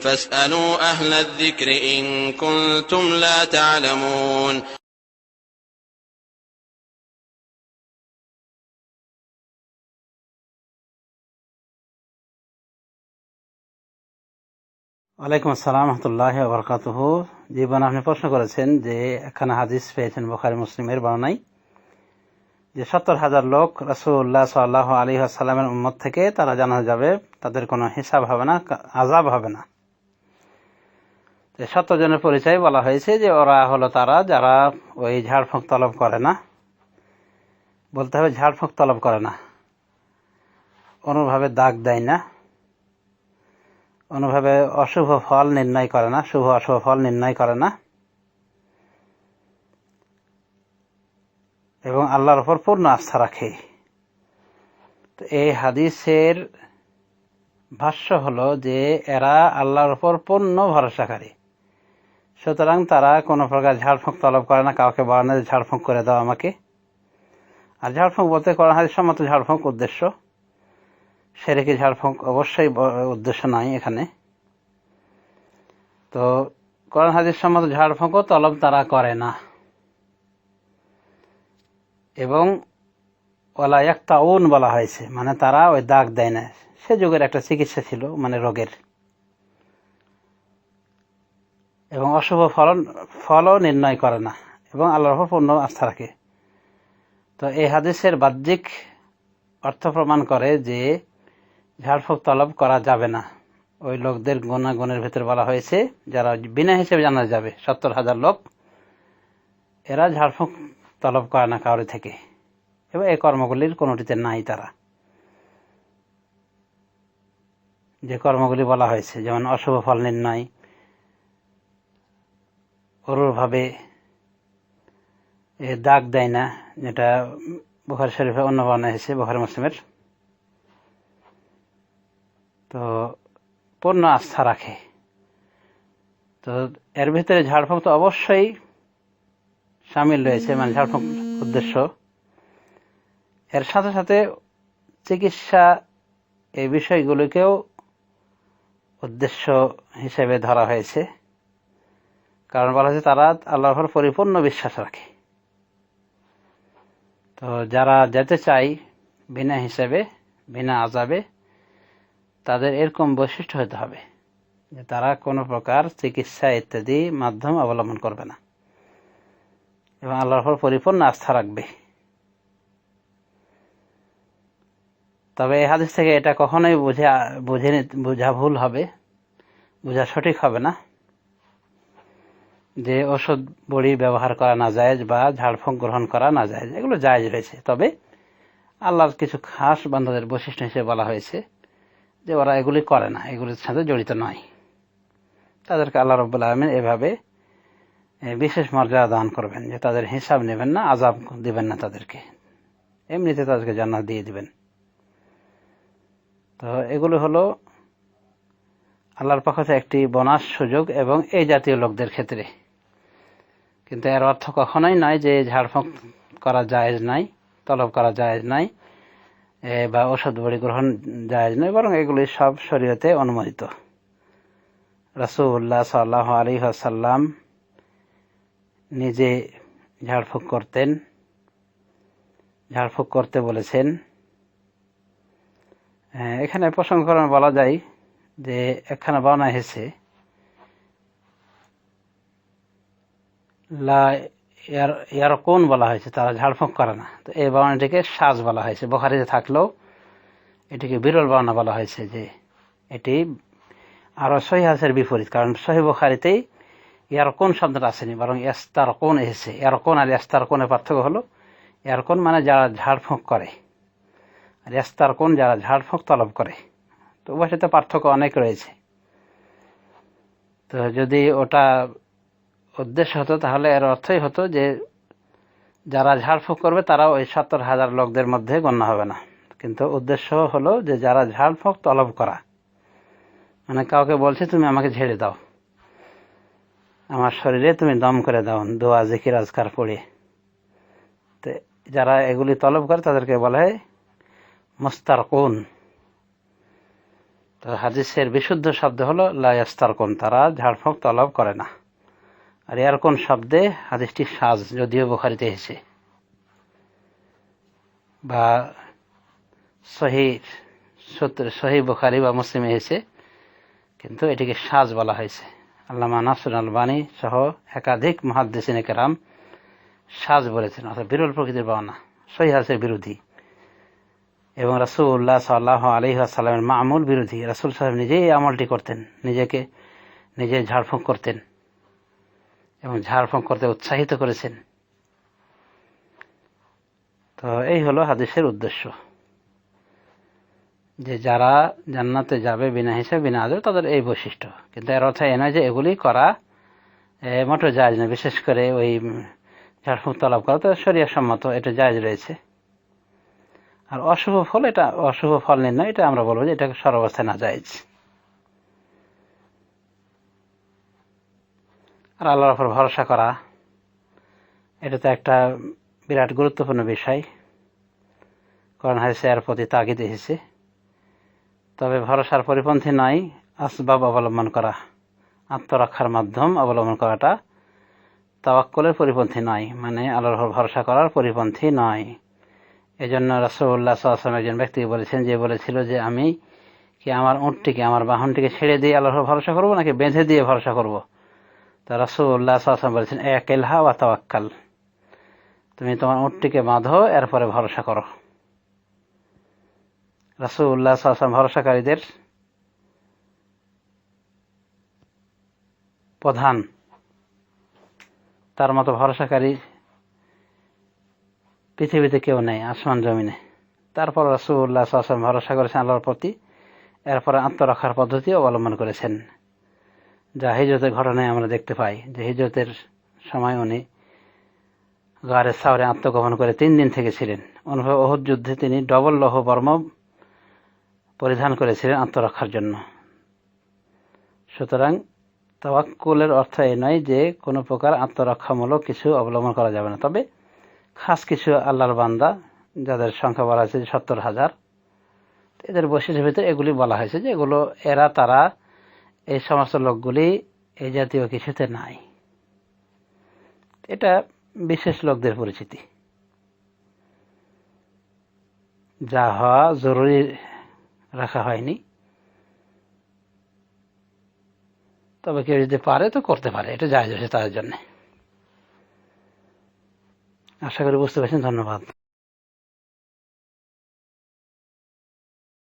فاسألوا أهل الذكر إن كنتم لا تعلمون ওয়ালাইকুম আসসালাম রহমতুল্লাহ বরকাতুহ জীবন আপনি প্রশ্ন করেছেন যে একখানা হাদিস পেয়েছেন বোখারি মুসলিমের বর্ণাই যে সত্তর হাজার লোক রসুল্লাহ সাল্লাহ আলী আসাল্লামের উম্মত থেকে তারা জানা যাবে তাদের কোনো হিসাব হবে না আজাব হবে না সত্তর জনের পরিচয় বলা হয়েছে যে ওরা হলো তারা, যারা ওই ঝাড়ফুঁক তলব করে না। বলতে হবে ঝাড়ফুঁক তলব করে না। কোনোভাবে দাগ দেয় না। অনুভাবে অশুভ ফল নির্ণয় করে না, শুভ অশুভ ফল নির্ণয় করে না। এবং আল্লাহর উপর পূর্ণ আস্থা রাখে। তো এই হাদিসের ভাষ্য হলো যে এরা আল্লাহর উপর পূর্ণ ভরসাকারী। সুতরাং তারা কোনো প্রকার ঝাড়ফুঁক তলব করে না, কাউকে বলে ঝাড়ফুঁক করে দাও আমাকে। আর ঝাড়ফুঁক বলতে করা হয় সম্মত ঝাড়ফুঁক উদ্দেশ্য। সেরেকে ঝাড়ফুঁক অবশ্যই উদ্দেশ্য নাই এখানে। তো কোরআন হাজির সম্মত ঝাড়ফুঁকও তলব তারা করে না। এবং ওলা একটা উন বলা হয়েছে মানে তারা ওই দাগ দেয় না। সে যুগের একটা চিকিৎসা ছিল মানে রোগের। এবং অশুভ ফলন, ফলও নির্ণয় করে না, এবং আল্লাহর পূর্ণ আস্থা রাখে। তো এই হাদিসের বাহ্যিক অর্থ প্রমাণ করে যে ঝাড়ফুঁক তলব করা যাবে না। ওই লোকদের গুণাগুণের ভেতর বলা হয়েছে, যারা বিনা হিসেবে জানা যাবে, সত্তর হাজার লোক, এরা ঝাড়ফুঁক তলব করে না কাউরি থেকে। এবং এই কর্মগুলির কোনোটিতে নাই তারা। যে কর্মগুলি বলা হয়েছে, যেমন অশুভ ফল নির্ণয় অরুরভাবে দাগ দেয় না, যেটা বুখারি শরীফে অন্য বর্ণা হয়েছে, বুখারি মুসলিমের। তো, পূর্ণ আস্থা রাখে। তো, এর ভিতরে ঝাড়ফুঁক তো অবশ্যই সামিল রয়েছে মানে ঝাড়ফুঁক উদ্দেশ্য। এর সাথে সাথে চিকিৎসা এই বিষয়গুলিকেও উদ্দেশ্য হিসেবে ধরা হয়েছে। কারণ বলা হয়েছে তারা আল্লাহর পরিপূর্ণ বিশ্বাস রাখে। তো যারা যেতে চাই বিনা হিসেবে, বিনা আজাবে তাদের এরকম বৈশিষ্ট্য হতে হবে যে তারা কোনো প্রকার চিকিৎসা ইত্যাদি মাধ্যম অবলম্বন করবে না। এবং আল্লাহর পরিপূর্ণ আস্থা রাখবে। তবে এই হাদিস থেকে এটা কখনোই বুঝে বুঝে বোঝা ভুল হবে, বোঝা সঠিক হবে না। যে ওষুধ বড়ি ব্যবহার করা না যায় বা ঝাড়ফুঁক গ্রহণ করা না যায় এগুলো জায়জ রয়েছে। তবে আল্লাহর কিছু খাস বান্ধবের বৈশিষ্ট্য হিসেবে বলা হয়েছে যে ওরা এগুলি করে না, এগুলির সাথে জড়িত নয়। তাদেরকে আল্লাহ রব্বুল আলমিন এভাবে বিশেষ মর্যাদা দান করবেন যে তাদের হিসাব নেবেন না আজাব দিবেন না তাদেরকে। এমনিতে তাদেরকে জান্নাত দিয়ে দিবেন। তো এগুলো হলো আল্লাহর পক্ষ থেকে একটি বোনাস সুযোগ এবং এই জাতীয় লোকদের ক্ষেত্রে। কিন্তু এর অর্থ কখনোই নয় যে ঝাড়ফুঁক করা জায়েজ নাই, তলব করা জায়েজ নাই বা ওষুধ বড়ি গ্রহণ জায়েজ নয় বরং এগুলি সব শরীয়তে অনুমোদিত। রাসুল্লাহ সাল্লাহ আলী আসাল্লাম নিজে ঝাড়ফুঁক করতেন। ঝাড়ফুঁক করতে বলেছেন। এখানে প্রসঙ্গ বলা যায় যে একখানা বর্ণা হয়েছে ইয়ারকোন বলা হয়েছে, তারা ঝাড়ফুঁক করে না। তো এই বর্ণাটিকে সাজ বলা হয়েছে। বোখারিতে থাকলেও এটিকে বিরল বর্ণা বলা হয়েছে যে এটি আরও সহি হাসের বিপরীত, কারণ সহি বখারিতেই ইয়ারকোন শব্দটা আসেনি, বরং এস্তার কোন এসেছে। ইয়ারকোন আর এস্তার কোনের পার্থক্য হলো, ইয়ারকোন মানে যারা ঝাড়ফুঁক করে, আর এস্তার কোন যারা ঝাড়ফুঁক তলব করে। তো উভয়টাতে পার্থক্য অনেক রয়েছে। তো যদি ওটা উদ্দেশ্য হতো, তাহলে এর অর্থই হতো যে যারা ঝাড়ফুঁক করবে তারা ওই সত্তর হাজার লোকদের মধ্যে গণ্য হবে না। কিন্তু উদ্দেশ্য হলো যে যারা ঝাড়ফুঁক তলব করা। মানে কাউকে বলছে, তুমি আমাকে ঝেড়ে দাও। আমার শরীরে তুমি দম করে দাও, দোয়া, জিকির, আজকার পড়ে। তো যারা এগুলি তলব করে, তাদেরকে বলা হয় মুস্তার কোন তো হাদিসের বিশুদ্ধ শব্দ হলো লায়াস্তারকন তারা ঝাড়ফুঁক তলব করে না। আর এর কোন শব্দে হাদিসটি সাজ, যদিও বোখারিতে এসেছে। বা সহি সূত্র সহি বোখারি বা মুসলিমে এসেছে, কিন্তু এটিকে সাজ বলা হয়েছে। আল্লামা নাসুর আলবানী সহ একাধিক মহাদ্দেশিনে কেরাম সাজ বলেছেন, অর্থাৎ বিরল প্রকৃতির বানা সহি হাসের বিরোধী। এবং রাসুল্লাহ সাল্লাহ আলী সাল্লামের মামুল বিরোধী। রাসুল সাহেব নিজেই আমলটি করতেন, নিজেকে নিজে ঝাড়ফুঁক করতেন। এবং ঝাড়ফুঁক করতে উৎসাহিত করেছেন। তো এই হলো হাদিসের উদ্দেশ্য। যে যারা জান্নাতে যাবে বিনা হিসেবে বিনা আজর তাদের এই বৈশিষ্ট্য। কিন্তু এর অর্থ এ নয় যে এগুলি করা এ, মোটেও জায়জ না বিশেষ করে ওই ঝাড়ফুঁক তলব করা তো শরীয় সম্মত এটা জায়জ রয়েছে। আর অশুভ ফল এটা অশুভ ফল নির্ণয় এটা আমরা বলব যে এটা সর্বাবস্থায় না জায়েজ। আর আল্লাহর ওপর ভরসা করা, এটা তো একটা বিরাট গুরুত্বপূর্ণ বিষয়। কারণ হাদিসে এর প্রতি তাগিদ এসেছে। তবে ভরসার পরিপন্থী নয়, আসবাব অবলম্বন করা, আত্মরক্ষার মাধ্যম অবলম্বন করাটা তাওয়াক্কলের পরিপন্থী নয় মানে আল্লাহর উপর ভরসা করার পরিপন্থী নয়। এজন্য রসগোল্লা সাল্লাম একজন ব্যক্তিকে বলেছেন যে, বলেছিল যে, আমি কি আমার উঁটটিকে, আমার বাহনটিকে ছেড়ে দিয়ে আল্লাহর ভরসা করব নাকি বেঁধে দিয়ে ভরসা করব? তা রসগোল্লা সাল্লাম বলেছেন একেলহা ওয়া তাওয়াক্কাল। তুমি তোমার উঁটটিকে বাঁধো, এরপরে ভরসা করো। রাসুল্লাহ সাল্লাম ভরসাকারীদের প্রধান। তার মতো ভরসাকারী পৃথিবীতে কেউ নেই, আসমান জমিনে। তারপর রাসুল্লাহ সাল্লাম ভরসা করেছেন আল্লাহর প্রতি, এরপরে আত্মরক্ষার পদ্ধতি অবলম্বন করেছেন। যা হিজরতের ঘটনায় আমরা দেখতে পাই যে হিজরতের সময় উনি গাড়ের সাওরে আত্মগোপন করে তিন দিন থেকে ছিলেন অনুভব ওহুদ যুদ্ধে তিনি ডবল লৌহ বর্ম পরিধান করেছিলেন আত্মরক্ষার জন্য। সুতরাং তাওয়াক্কুলের অর্থ এই নয় যে কোনো প্রকার আত্মরক্ষামূলক কিছু অবলম্বন করা যাবে না। তবে খাস কিছু আল্লাহর বান্দা, যাদের সংখ্যা বলা হয়েছে সত্তর হাজার, এদের বৈশিষ্ট্যের ভিতরে এগুলি বলা হয়েছে যে এগুলো, এরা তারা এই সমস্ত লোকগুলি এই জাতীয় কিছুতে নাই। এটা বিশেষ লোকদের পরিচিতি। যা হওয়া জরুরি রাখা হয়নি। তবে কেউ যদি পারে তো করতে পারে, এটা জায়জ হয়েছে তাদের জন্য। আশা করি বুঝতে পারছেন, ধন্যবাদ।